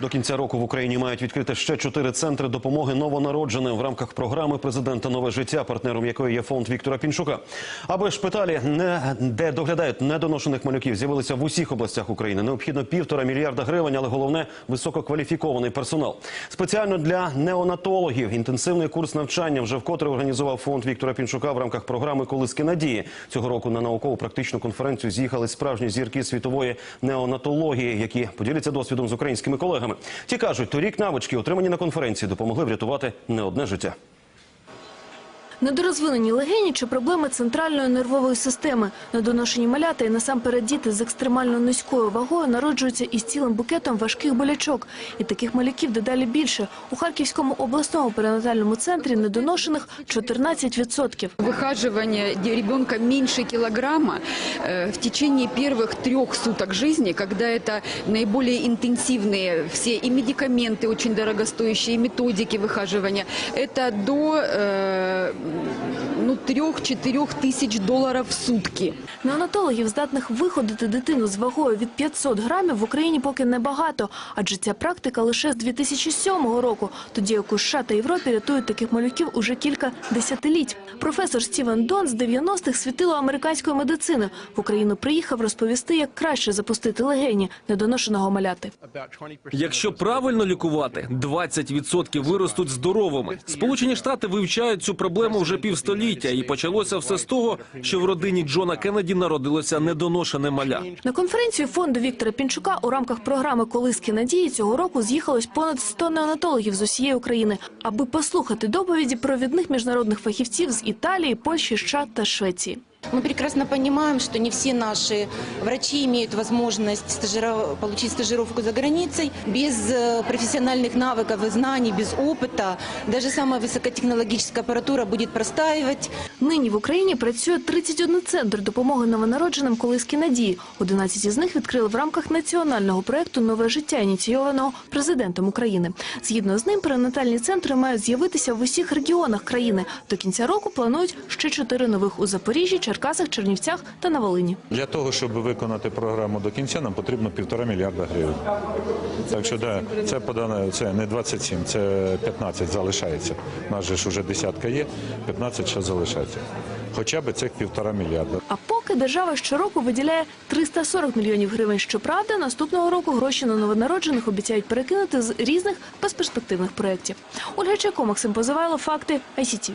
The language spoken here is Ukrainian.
До кінця року в Україні мають відкрити ще чотири центри допомоги новонародженим в рамках програми президента Нове життя, партнером якої є фонд Віктора Пінчука. Аби шпиталі, не де доглядають недоношених малюків, з'явилися в усіх областях України. Необхідно півтора мільярда гривень, але головне висококваліфікований персонал. Спеціально для неонатологів інтенсивний курс навчання вже вкотре організував фонд Віктора Пінчука в рамках програми Колиски надії. Цього року на наукову практичну конференцію з'їхали справжні зірки світової неонатології, які поділяться досвідом з українськими колегами. Ті кажуть, торік навички, отримані на конференції, допомогли врятувати не одне життя. Недорозвинені легені чи проблеми центральної нервової системи. Недоношені малята і насамперед діти з екстремально низькою вагою народжуються із цілим букетом важких болячок. І таких малюків дедалі більше. У Харківському обласному перинатальному центрі недоношених 14%. Выхаживание де- ребенка меньше килограмма э, в течение первых трех суток жизни, когда это наиболее интенсивные все и медикаменты очень дорогостоящие, и методики выхаживания, это до Mm-hmm. Ну, 3-4 тысяч долларов в сутки. Неонатологів, здатних виходити дитину з вагою від 500 грамів, в Україні поки небагато, адже ця практика лише з 2007 року, тоді як у США та Європі рятують таких малюків уже кілька десятиліть. Професор Стівен Дон з 90-х світило американської медицини. В Україну приїхав розповісти, як краще запустити легені недоношеного маляти. Якщо правильно лікувати, 20% виростуть здоровими. Сполучені Штати вивчають цю проблему вже півстоліття, і почалося все з того, що в родині Джона Кеннеді народилося недоношене маля. На конференцію фонду Віктора Пінчука у рамках програми «Колиски надії» цього року з'їхалось понад 100 неонатологів з усієї України, аби послухати доповіді провідних міжнародних фахівців з Італії, Польщі, США та Швеції. Мы прекрасно понимаем, что не все наши врачи имеют возможность стажира- получить стажировку за границей. Без э, профессиональных навыков и знаний, без опыта, даже самая высокотехнологическая аппаратура будет простаивать. Нині в Україні працює 31 центр допомоги новонародженим «Колиски надії». 11 із них відкрили в рамках національного проєкту «Нове життя», ініційованого президентом України. Згідно з ним, перинатальні центри мають з'явитися в усіх регіонах країни. До кінця року планують ще чотири нових у Запоріжжі, Черкасах, Чернівцях та на Волині. Для того, щоб виконати програму до кінця, нам потрібно півтора мільярда гривень. Так що да, це подано, це не 27, це 15 залишається. У нас же ж уже десятка є, 15 ще залишається. Хоча б цих півтора мільярда. А поки держава щороку виділяє 340 мільйонів гривень. Щоправда, наступного року гроші на новонароджених обіцяють перекинути з різних безперспективних проєктів. Ольга Чайко, Максим Позивайло, Факти, ICTV.